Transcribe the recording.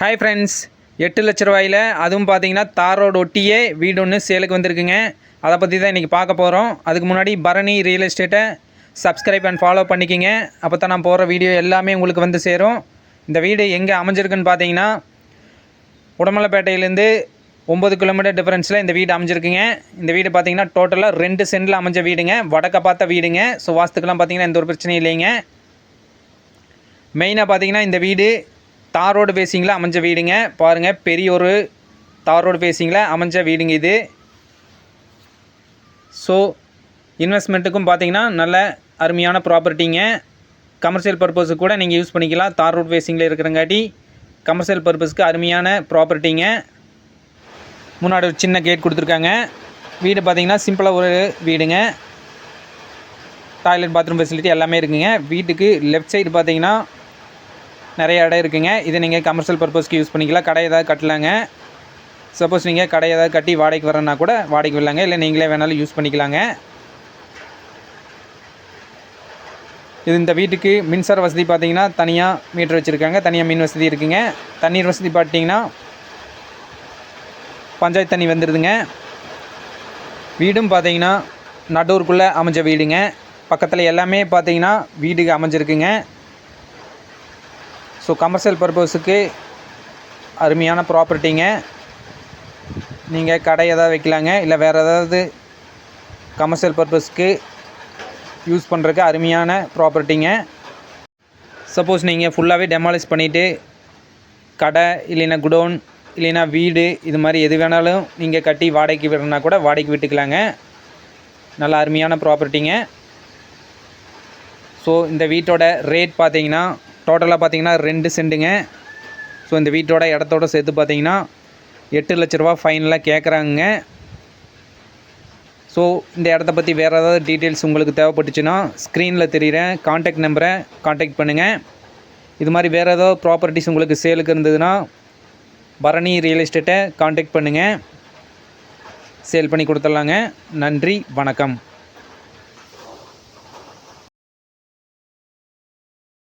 Hi friends எட்டு லட்ச ரூபாயில் அதுவும் பார்த்தீங்கன்னா தார் ரோடு ஒட்டியே வீடு ஒன்று சேலுக்கு வந்திருக்குங்க. அதை பற்றி தான் இன்றைக்கி பார்க்க போகிறோம் அதுக்கு முன்னாடி பரணி ரியல் எஸ்டேட்டை சப்ஸ்கிரைப் அண்ட் ஃபாலோ பண்ணிக்கிங்க. அப்போ தான் நான் போகிற வீடியோ எல்லாமே உங்களுக்கு வந்து சேரும். இந்த வீடு எங்கே அமைஞ்சிருக்குன்னு பார்த்தீங்கன்னா உடமலைப்பேட்டையிலேருந்து ஒம்பது கிலோமீட்டர் டிஃபரன்ஸில் இந்த வீடு அமைஞ்சிருக்குங்க. இந்த வீடு பார்த்தீங்கன்னா டோட்டலாக ரெண்டு சென்டில் அமைஞ்ச வீடுங்க. வடக்க பார்த்த வீடுங்க. ஸோ வாஸ்துக்கெல்லாம் பார்த்தீங்கன்னா எந்த ஒரு பிரச்சனையும் இல்லைங்க. மெயினாக பார்த்தீங்கன்னா இந்த வீடு தார் ரோடு பேசிங்கில் அமைஞ்ச வீடுங்க. பாருங்கள் பெரிய ஒரு தார் ரோடு பேசிங்கில் அமைஞ்ச வீடுங்க இது. ஸோ இன்வெஸ்ட்மெண்ட்டுக்கும் பார்த்தீங்கன்னா நல்ல அருமையான ப்ராப்பர்ட்டிங்க கமர்ஷியல் பர்பஸுக்கு கூட நீங்கள் யூஸ் பண்ணிக்கலாம். தார் ரோடு ஃபேஸிங்கில் இருக்கிறங்காட்டி கமர்ஷியல் பர்பஸ்க்கு அருமையான ப்ராப்பர்ட்டிங்க முன்னாடி ஒரு சின்ன கேட் கொடுத்துருக்காங்க. வீடு பார்த்தீங்கன்னா சிம்பிளாக ஒரு வீடுங்க. டாய்லெட் பாத்ரூம் ஃபெசிலிட்டி எல்லாமே இருக்குங்க. வீட்டுக்கு லெஃப்ட் சைடு பார்த்தீங்கன்னா நிறைய இடம் இருக்குங்க. இதை நீங்கள் கமர்ஷியல் பர்பஸ்க்கு யூஸ் பண்ணிக்கலாம். கடை ஏதாவது கட்டலாங்க. சப்போஸ் நீங்கள் கடை ஏதாவது கட்டி வாடகைக்கு வரேன்னா கூட வாடகைக்கு வரலாங்க இல்லை நீங்களே வேணாலும் யூஸ் பண்ணிக்கலாங்க. இது இந்த வீட்டுக்கு மின்சார வசதி பார்த்தீங்கன்னா தனியாக மீட்டர் வச்சுருக்காங்க. தனியாக மின் வசதி இருக்குங்க. தண்ணீர் வசதி பார்த்தீங்கன்னா பஞ்சாயத்து தண்ணி வந்துடுதுங்க வீடும் பார்த்தீங்கன்னா நடூருக்குள்ளே அமைஞ்ச வீடுங்க. பக்கத்தில் எல்லாமே பார்த்தீங்கன்னா வீடுக்கு அமைஞ்சிருக்குங்க. ஸோ கமர்ஷியல் பர்பஸுக்கு அருமையான ப்ராப்பர்ட்டிங்க நீங்கள் கடை எதாவது வைக்கலாங்க? இல்லை வேறு ஏதாவது கமர்ஷியல் பர்பஸ்க்கு யூஸ் பண்ணுறதுக்கு அருமையான ப்ராப்பர்ட்டிங்க சப்போஸ் நீங்கள் ஃபுல்லாகவே டெமாலிஷ் பண்ணிவிட்டு கடை இல்லைன்னா குடோன் இல்லைன்னா வீடு இது மாதிரி எது வேணாலும் நீங்கள் கட்டி வாடகைக்கு விடணும்னா கூட வாடகைக்கு விட்டுக்கலாங்க. நல்ல அருமையான ப்ராப்பர்ட்டிங்க ஸோ இந்த வீட்டோட ரேட் பார்த்தீங்கன்னா டோட்டலாக பார்த்தீங்கன்னா ரெண்டு செண்டுங்க. ஸோ இந்த வீட்டோட இடத்தோட சேர்த்து பார்த்தீங்கன்னா எட்டு லட்ச ரூபா ஃபைனலாக கேட்குறாங்க ஸோ இந்த இடத்த பற்றி வேறு ஏதாவது டீட்டெயில்ஸ் உங்களுக்கு தேவைப்பட்டுச்சுன்னா ஸ்க்ரீனில் தெரிகிற காண்டாக்ட் நம்பரை காண்டாக்ட் பண்ணுங்கள் இது மாதிரி வேறு ஏதாவது ப்ராப்பர்ட்டிஸ் உங்களுக்கு சேலுக்கு இருந்ததுன்னா பரணி ரியல் எஸ்டேட்டை காண்டாக்ட் பண்ணுங்கள் சேல் பண்ணி கொடுத்துட்லாங்க. நன்றி வணக்கம்.